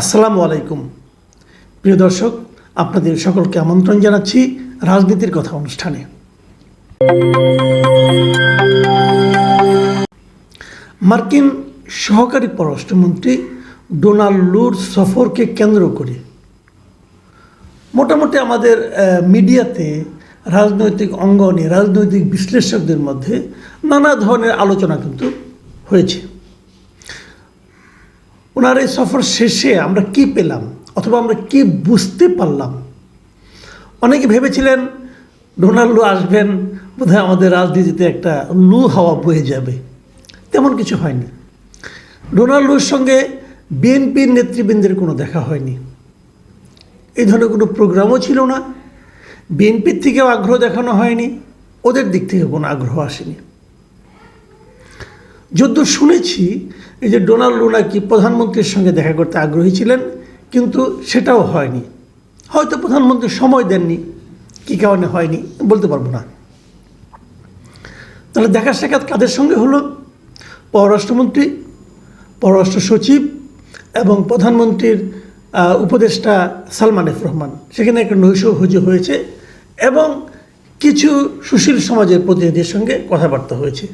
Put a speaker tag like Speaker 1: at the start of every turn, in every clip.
Speaker 1: আসসালামু আলাইকুম। প্রিয় দর্শক, আপনাদের সকলকে আমন্ত্রণ জানাচ্ছি রাজনীতির কথা অনুষ্ঠানে। মার্কিন সহকারী পররাষ্ট্রমন্ত্রী ডোনাল্ড লুর সফরকে কেন্দ্র করে মোটামুটি আমাদের মিডিয়াতে রাজনৈতিক অঙ্গনে রাজনৈতিক বিশ্লেষকদের মধ্যে নানা ধরনের আলোচনা কিন্তু হয়েছে। ওনার এই সফর শেষে আমরা কি পেলাম? অথবা আমরা কি বুঝতে পারলাম? অনেকে ভেবেছিলেন ডোনাল্ডো আসবেন, বোধহয় আমাদের রাজনীতিতে একটা লু হাওয়া বয়ে যাবে। তেমন কিছু হয়নি। ডোনাল্ডোর সঙ্গে বিএনপির নেতৃবৃন্দের কোনো দেখা হয়নি। এই ধরনের কোনো প্রোগ্রামও ছিল না। বিএনপির থেকেও আগ্রহ দেখানো হয়নি। ওদের দিক থেকে কোনো আগ্রহ আসেনি। যদ্য শুনেছি, এই যে ডোনাল্ডো নাকি প্রধানমন্ত্রীর সঙ্গে দেখা করতে আগ্রহী ছিলেন, কিন্তু সেটাও হয়নি। হয়তো প্রধানমন্ত্রী সময় দেননি, কী কারণে হয়নি, বলতে পারব না। তাহলে দেখা সাক্ষাৎ কাদের সঙ্গে হলো? পররাষ্ট্রমন্ত্রী, পররাষ্ট্র সচিব এবং প্রধানমন্ত্রীর উপদেষ্টা সালমান এফ রহমান। সেখানে একটা নৈশ হুজু হয়েছে এবং কিছু সুশীল সমাজের প্রতিনিধির সঙ্গে কথাবার্তা হয়েছে।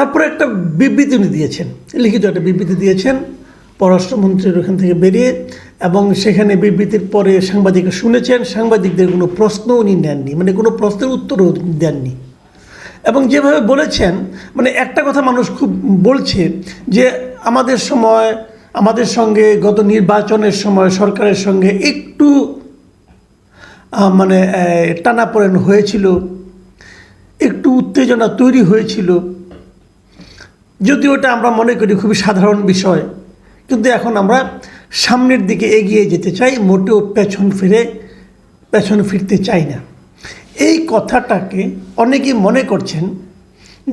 Speaker 1: তারপরে একটা বিবৃতি উনি দিয়েছেন, লিখিত একটা বিবৃতি দিয়েছেন, পররাষ্ট্রমন্ত্রীর ওখান থেকে বেরিয়ে, এবং সেখানে বিবৃতির পরে সাংবাদিকরা শুনেছেন, সাংবাদিকদের কোনো প্রশ্ন উনি নেননি মানে কোনো প্রশ্নের উত্তরও দেননি। এবং যেভাবে বলেছেন মানে একটা কথা মানুষ খুব বলছে যে আমাদের সময়, আমাদের সঙ্গে গত নির্বাচনের সময় সরকারের সঙ্গে একটু মানে টানাপোড়েন হয়েছিল, একটু উত্তেজনা তৈরি হয়েছিল। যদি ওটা আমরা মনে করি খুবই সাধারণ বিষয়, কিন্তু এখন আমরা সামনের দিকে এগিয়ে যেতে চাই, মোটেও পেছন ফিরে, পেছন ফিরতে চাই না। এই কথাটাকে অনেকেই মনে করছেন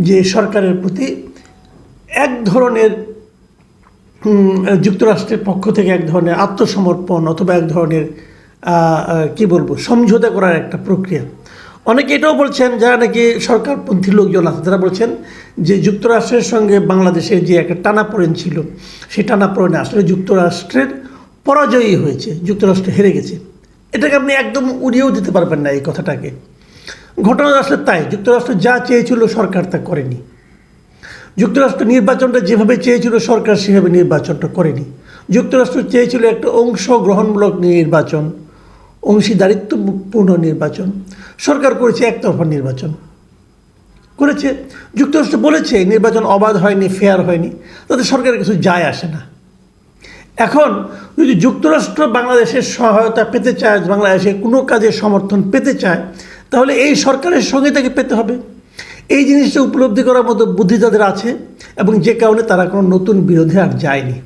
Speaker 1: যে সরকারের প্রতি এক ধরনের যুক্তরাষ্ট্রের পক্ষ থেকে এক ধরনের আত্মসমর্পণ অথবা এক ধরনের কি বলব, সমঝোতা করার একটা প্রক্রিয়া। অনেকে এটাও বলছেন, যারা নাকি সরকারপন্থী লোকজন আছে, তারা বলছেন যে যুক্তরাষ্ট্রের সঙ্গে বাংলাদেশের যে একটা টানাপোড়েন ছিল, সেই টানাপোড়েনে আসলে যুক্তরাষ্ট্রের পরাজয়ী হয়েছে, যুক্তরাষ্ট্র হেরে গেছে। এটাকে আপনি একদম উড়িয়েও দিতে পারবেন না এই কথাটাকে। ঘটনা আসলে তাই, যুক্তরাষ্ট্র যা চেয়েছিল সরকার তা করেনি। যুক্তরাষ্ট্র নির্বাচনটা যেভাবে চেয়েছিল সরকার, সেভাবে নির্বাচনটা করেনি। যুক্তরাষ্ট্র চেয়েছিল একটা অংশগ্রহণমূলক নির্বাচন, অংশীদারিত্বপূর্ণ নির্বাচন। সরকার করেছে একতরফা নির্বাচন। করেছে। যুক্তরাষ্ট্র বলেছে, নির্বাচন অবাধ হয়নি ফেয়ার হয়নি। তাতে সরকারের কিছু যায় আসে না। এখন যদি যুক্তরাষ্ট্র বাংলাদেশের সহায়তা পেতে চায়, বাংলাদেশে কোনো কাজে সমর্থন পেতে চায়, তাহলে এই সরকারের সঙ্গে তাকে পেতে হবে। এই জিনিসটা উপলব্ধি করার মতো বুদ্ধি তাদের আছে এবং যে কারণে তারা কোনো নতুন বিরোধে আর যায়নি।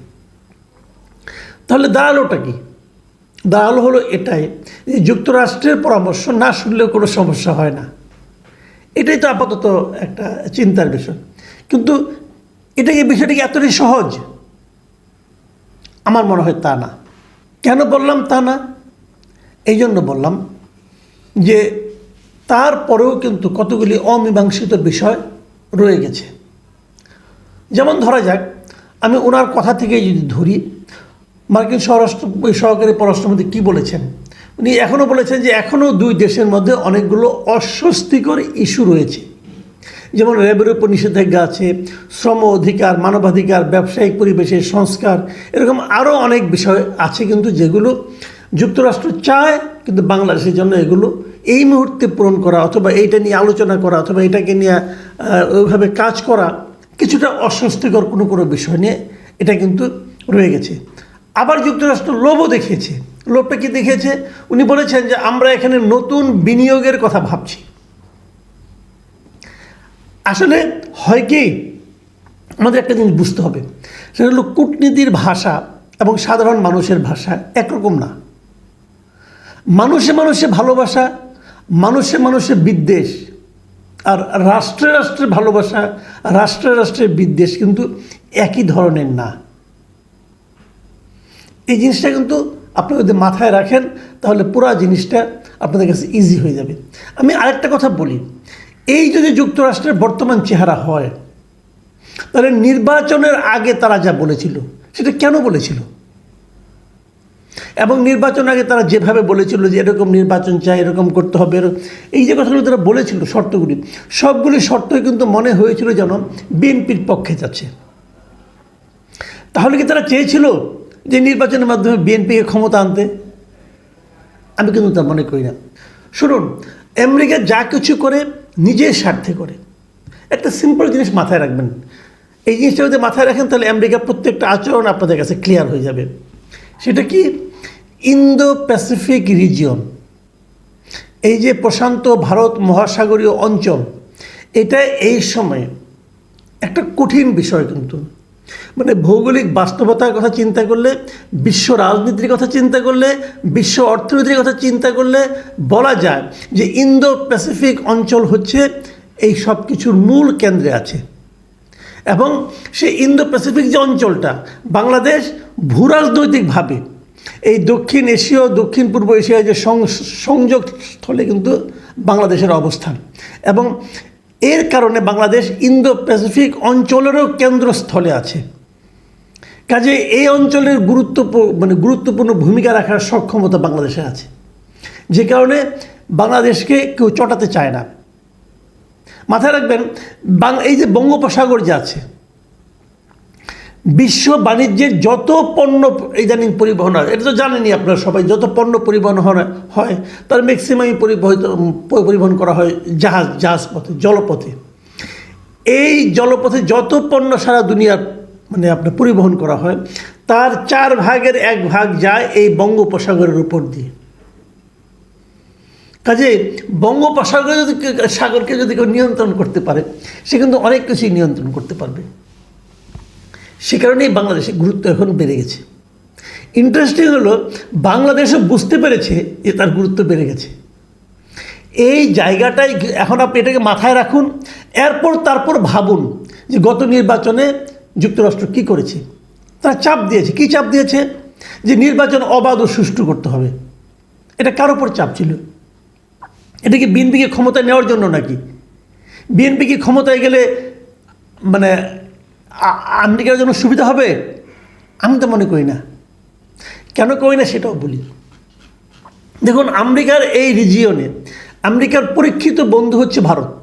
Speaker 1: তাহলে দাঁড়ালোটা কি? দাঁড়াল হলো এটাই যে যুক্তরাষ্ট্রের পরামর্শ না শুনলেও কোনো সমস্যা হয় না। এটাই তো আপাতত একটা চিন্তার বিষয়। কিন্তু এটা কি বিষয়টা কি এতটাই সহজ? আমার মনে হয় তা না। কেন বললাম তা না? এই জন্য বললাম যে তারপরেও কিন্তু কতগুলি অমীমাংসিত বিষয় রয়ে গেছে। যেমন ধরা যাক, আমি ওনার কথা থেকে যদি ধরি, মার্কিন স্বরাষ্ট্র সহকারী পররাষ্ট্রমন্ত্রী কী বলেছেন? উনি এখনও বলেছেন যে এখনও দুই দেশের মধ্যে অনেকগুলো অস্বস্তিকর ইস্যু রয়েছে। যেমন র্যাবের উপর নিষেধাজ্ঞা আছে, শ্রম অধিকার, মানবাধিকার, ব্যবসায়িক পরিবেশের সংস্কার, এরকম আরও অনেক বিষয় আছে কিন্তু যেগুলো যুক্তরাষ্ট্র চায়, কিন্তু বাংলাদেশের জন্য এগুলো এই মুহূর্তে পূরণ করা অথবা এইটা নিয়ে আলোচনা করা অথবা এটাকে নিয়ে ওইভাবে কাজ করা কিছুটা অস্বস্তিকর কোনো কোনো বিষয় নিয়ে এটা কিন্তু রয়ে গেছে। আবার যুক্তরাষ্ট্র লোভও দেখিয়েছে। লোভটা কি দেখিয়েছে? উনি বলেছেন যে আমরা এখানে নতুন বিনিয়োগের কথা ভাবছি। আসলে হয় কি? আমাদের একটা জিনিস বুঝতে হবে। সেটা হলো কূটনীতির ভাষা এবং সাধারণ মানুষের ভাষা একরকম না। মানুষে মানুষে ভালোবাসা, মানুষে মানুষে বিদ্বেষ, আর রাষ্ট্রে রাষ্ট্রে ভালোবাসা, রাষ্ট্রে রাষ্ট্রে বিদ্বেষ কিন্তু একই ধরনের না। এই জিনিসটা কিন্তু আপনি যদি মাথায় রাখেন, তাহলে পুরো জিনিসটা আপনাদের কাছে ইজি হয়ে যাবে। আমি আরেকটা কথা বলি, এই যদি যুক্তরাষ্ট্রের বর্তমান চেহারা হয়, তাহলে নির্বাচনের আগে তারা যা বলেছিল, সেটা কেন বলেছিল? এবং নির্বাচন আগে তারা যেভাবে বলেছিল যে এরকম নির্বাচন চাই, এরকম করতে হবে এই যে কথাগুলো তারা বলেছিল, শর্তগুলি, সবগুলি শর্তই কিন্তু মনে হয়েছিল যেন বিএনপির পক্ষে যাচ্ছে। তাহলে কি তারা চেয়েছিল যে নির্বাচনের মাধ্যমে বিএনপিকে ক্ষমতা আনতে, আমি কিন্তু তা মনে করি না। শুনুন, আমেরিকা যা কিছু করে, নিজের স্বার্থে করে। একটা সিম্পল জিনিস মাথায় রাখবেন। এই জিনিসটা যদি মাথায় রাখেন, তাহলে আমেরিকার প্রত্যেকটা আচরণ আপনাদের কাছে ক্লিয়ার হয়ে যাবে। সেটা কি? ইন্দো প্যাসিফিক রিজিয়ন এই যে প্রশান্ত ভারত মহাসাগরীয় অঞ্চল, এটা এই সময়ে একটা কঠিন বিষয় কিন্তু। মানে ভৌগোলিক বাস্তবতার কথা চিন্তা করলে, বিশ্ব রাজনীতির কথা চিন্তা করলে, বিশ্ব অর্থনীতির কথা চিন্তা করলে বলা যায় যে ইন্দো প্যাসিফিক অঞ্চল হচ্ছে এই সব কিছুর মূল কেন্দ্রে আছে। এবং সেই ইন্দো প্যাসিফিক যে অঞ্চলটা, বাংলাদেশ ভূরাজনৈতিকভাবে, এই দক্ষিণ এশীয় দক্ষিণ পূর্ব এশিয়ায় যে সংযোগ স্থলে কিন্তু বাংলাদেশের অবস্থান। এবং এর কারণে বাংলাদেশ ইন্দো প্যাসিফিক অঞ্চলেরও কেন্দ্রস্থলে আছে। কাজে এই অঞ্চলের গুরুত্বপূর্ণ মানে গুরুত্বপূর্ণ ভূমিকা রাখার সক্ষমতা বাংলাদেশে আছে। যে কারণে বাংলাদেশকে কেউ চটাতে চায় না। মাথায় রাখবেন এই যে বঙ্গোপসাগর যে আছে বিশ্ব বাণিজ্যের যত পণ্য ইদানিং পরিবহন হয়, এটা তো জানেনই আপনারা সবাই, যত পণ্য পরিবহন হয় তার ম্যাক্সিমামই পরিবহিত পরিবহন করা হয় জাহাজ জাহাজ পথে জলপথে। এই জলপথে যত পণ্য সারা দুনিয়ার মানে আপনার পরিবহন করা হয়, তার চার ভাগের এক ভাগ যায় এই বঙ্গোপসাগরের উপর দিয়ে। কাজে বঙ্গোপসাগর যদি সাগরকে যদি কেউ নিয়ন্ত্রণ করতে পারে, সে কিন্তু অনেক কিছুই নিয়ন্ত্রণ করতে পারবে। সে কারণেই বাংলাদেশে গুরুত্ব এখন বেড়ে গেছে। ইন্টারেস্টিং হলো, বাংলাদেশও বুঝতে পেরেছে যে তার গুরুত্ব বেড়ে গেছে। এই জায়গাটাই এখন আপনি এটাকে মাথায় রাখুন, এরপর তারপর ভাবুন যে গত নির্বাচনে যুক্তরাষ্ট্র কি করেছে। তারা চাপ দিয়েছে। কি চাপ দিয়েছে? যে নির্বাচন অবাধ ও সুষ্ঠু করতে হবে। এটা কার ওপর চাপ ছিল? এটা কি বিএনপিকে ক্ষমতায় নেওয়ার জন্য নাকি? বিএনপি কি ক্ষমতায় গেলে মানে আমেরিকার জন্য সুবিধা হবে? আমি তো মনে করি না। কেন করি না সেটাও বলি। দেখুন, আমেরিকার এই রিজিয়নে আমেরিকার পরীক্ষিত বন্ধু হচ্ছে ভারত।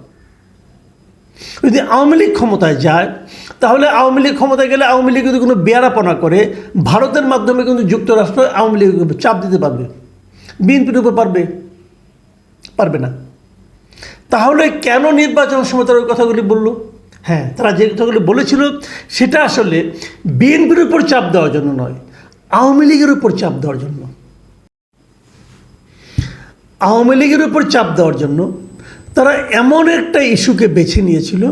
Speaker 1: যদি আওয়ামী লীগ ক্ষমতায় যায়, তাহলে আওয়ামী লীগ ক্ষমতায় গেলে আওয়ামী লীগ যদি কোনো বেয়ারাপনা করে, ভারতের মাধ্যমে কিন্তু যুক্তরাষ্ট্র আওয়ামী লীগ চাপ দিতে পারবে। বিএনপির উপর পারবে। পারবে না। তাহলে কেন নির্বাচন সময় তারা কথাগুলি বলল? হ্যাঁ তারা যে কথাগুলি বলেছিল, সেটা আসলে বিএনপির উপর চাপ দেওয়ার জন্য নয়, আওয়ামী লীগের উপর চাপ দেওয়ার জন্য। আওয়ামী লীগের উপর চাপ দেওয়ার জন্য তারা এমন একটা ইস্যুকে বেছে নিয়েছিল,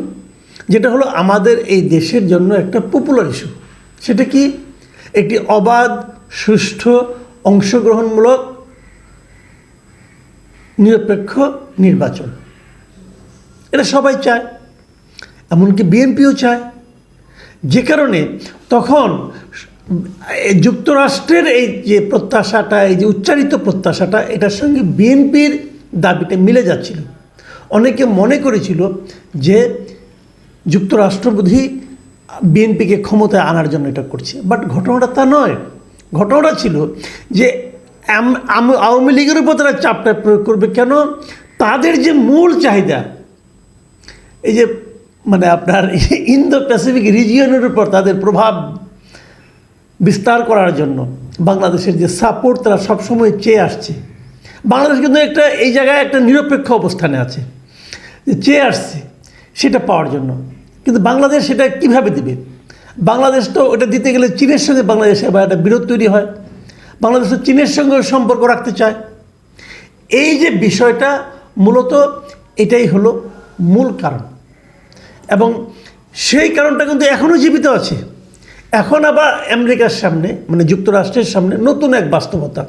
Speaker 1: যেটা হলো আমাদের এই দেশের জন্য একটা পপুলার ইস্যু সেটা কি? একটি অবাধ, সুষ্ঠু, অংশগ্রহণমূলক, নিরপেক্ষ নির্বাচন। এটা সবাই চায়। এমনকি বিএনপিও চায়। যে কারণে তখন যুক্তরাষ্ট্রের এই যে প্রত্যাশাটা, এই যে উচ্চারিত প্রত্যাশাটা, এটার সঙ্গে বিএনপির দাবিটা মিলে যাচ্ছিল। অনেকে মনে করেছিল যে যুক্তরাষ্ট্র বোধহয় বিএনপিকে ক্ষমতায় আনার জন্য এটা করছে। বাট ঘটনাটা তা নয়। ঘটনাটা ছিল যে আওয়ামী লীগের উপর তারা চাপটা প্রয়োগ করবে কেন? তাদের যে মূল চাহিদা, এই যে মানে আপনার ইন্দো প্যাসিফিক রিজিয়নের উপর তাদের প্রভাব বিস্তার করার জন্য বাংলাদেশের যে সাপোর্ট তারা সবসময় চেয়ে আসছে। বাংলাদেশ কিন্তু একটা, এই জায়গায় একটা নিরপেক্ষ অবস্থানে আছে। যে চেয়ে আসছে, সেটা পাওয়ার জন্য। কিন্তু বাংলাদেশ সেটা কীভাবে দিবে? বাংলাদেশ তো ওটা দিতে গেলে চীনের সঙ্গে বাংলাদেশে আবার একটা বিরোধ তৈরি হয়। বাংলাদেশ তো চীনের সঙ্গে সম্পর্ক রাখতে চায়। এই যে বিষয়টা মূলত এটাই হলো মূল কারণ। এবং সেই কারণটা কিন্তু এখনও জীবিত আছে। এখন আবার আমেরিকার সামনে মানে যুক্তরাষ্ট্রের সামনে নতুন এক বাস্তবতা।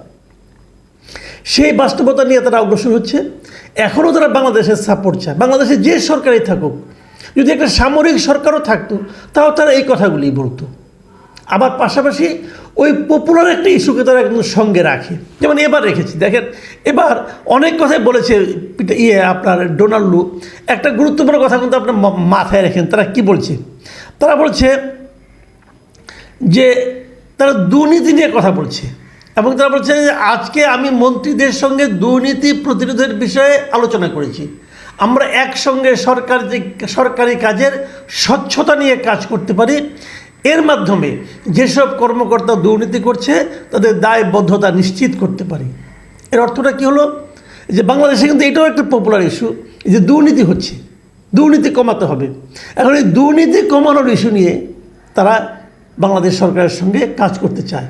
Speaker 1: সেই বাস্তবতা নিয়ে তারা অগ্রসর হচ্ছে। এখনও তারা বাংলাদেশের সাপোর্ট চায়। বাংলাদেশে যে সরকারই থাকুক, যদি একটা সামরিক সরকারও থাকতো, তাও তারা এই কথাগুলি বলতো। আবার পাশাপাশি ওই পপুলার একটা ইস্যুকে তারা কিন্তু সঙ্গে রাখে। যেমন এবার রেখেছি, দেখেন, এবার অনেক কথাই বলেছে ইয়ে আপনার ডোনাল্ড একটা গুরুত্বপূর্ণ কথা কিন্তু আপনার মাথায় রেখেন, তারা কি বলছে? তারা বলছে যে তারা দুর্নীতি নিয়ে কথা বলছে এবং তারা বলছে যে আজকে আমি মন্ত্রীদের সঙ্গে দুর্নীতি প্রতিরোধের বিষয়ে আলোচনা করেছি। আমরা একসঙ্গে সরকার যে সরকারি কাজের স্বচ্ছতা নিয়ে কাজ করতে পারি। এর মাধ্যমে যেসব কর্মকর্তা দুর্নীতি করছে, তাদের দায়বদ্ধতা নিশ্চিত করতে পারি। এর অর্থটা কী হলো? যে বাংলাদেশে কিন্তু এটাও একটা পপুলার ইস্যু যে দুর্নীতি হচ্ছে, দুর্নীতি কমাতে হবে। এখন এই দুর্নীতি কমানোর ইস্যু নিয়ে তারা বাংলাদেশ সরকারের সঙ্গে কাজ করতে চায়।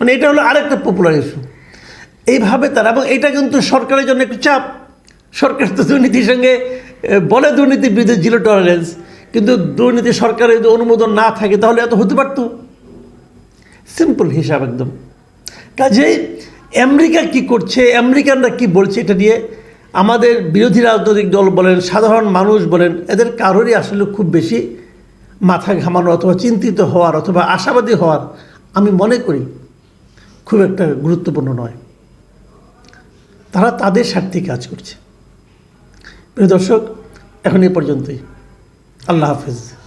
Speaker 1: মানে এটা হলো আরেকটা পপুলার ইস্যু এইভাবে তারা, এবং এটা কিন্তু সরকারের জন্য একটু চাপ। সরকার তো দুর্নীতির সঙ্গে বলে দুর্নীতির বিরুদ্ধে জিরো টলারেন্স কিন্তু দুর্নীতি সরকারের যদি অনুমোদন না থাকে, তাহলে এত হতে পারতো? সিম্পল হিসাব একদম। কাজেই আমেরিকা কি করছে, আমেরিকানরা কি বলছে এটা নিয়ে আমাদের বিরোধী রাজনৈতিক দল বলেন, সাধারণ মানুষ বলেন, এদের কারোরই আসলে খুব বেশি মাথা ঘামানো অথবা চিন্তিত হওয়ার অথবা আশাবাদী হওয়ার আমি মনে করি খুব একটা গুরুত্বপূর্ণ নয়। তারা তাদের স্বার্থে কাজ করছে। প্রিয় দর্শক, এখন এ পর্যন্তই। আল্লাহ হাফেজ।